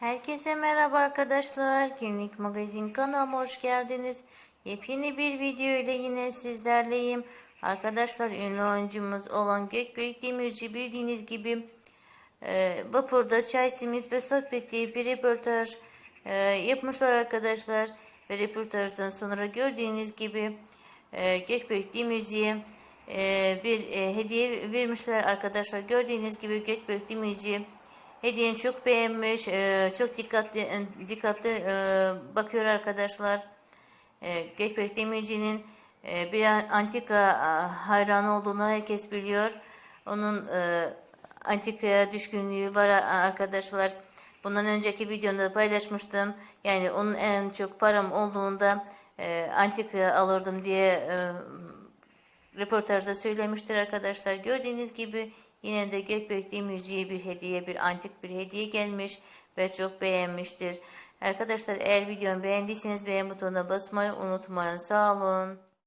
Herkese merhaba arkadaşlar. Günlük magazin kanalıma hoş geldiniz. Yepyeni bir video ile yine sizlerleyim. Arkadaşlar ünlü oyuncumuz olan Gökbek Demirci bildiğiniz gibi e, vapurda çay, simit ve sohbet diye bir röportaj e, yapmışlar arkadaşlar. Ve röportajdan sonra gördüğünüz gibi e, Gökbek Demirci'ye e, bir e, hediye vermişler arkadaşlar. Gördüğünüz gibi Gökbek Demirci hediyeni çok beğenmiş, e, çok dikkatli e, dikkatli e, bakıyor arkadaşlar. E, Gökbek Demirci'nin e, bir antika hayranı olduğunu herkes biliyor. Onun e, antikaya düşkünlüğü var arkadaşlar. Bundan önceki videomda paylaşmıştım. Yani onun en çok param olduğunda e, antika alırdım diye e, röportajda söylemiştir arkadaşlar. Gördüğünüz gibi yine de Gökbek Demirci'ye bir hediye, bir antik bir hediye gelmiş ve çok beğenmiştir. Arkadaşlar eğer videomu beğendiyseniz beğen butonuna basmayı unutmayın. Sağ olun.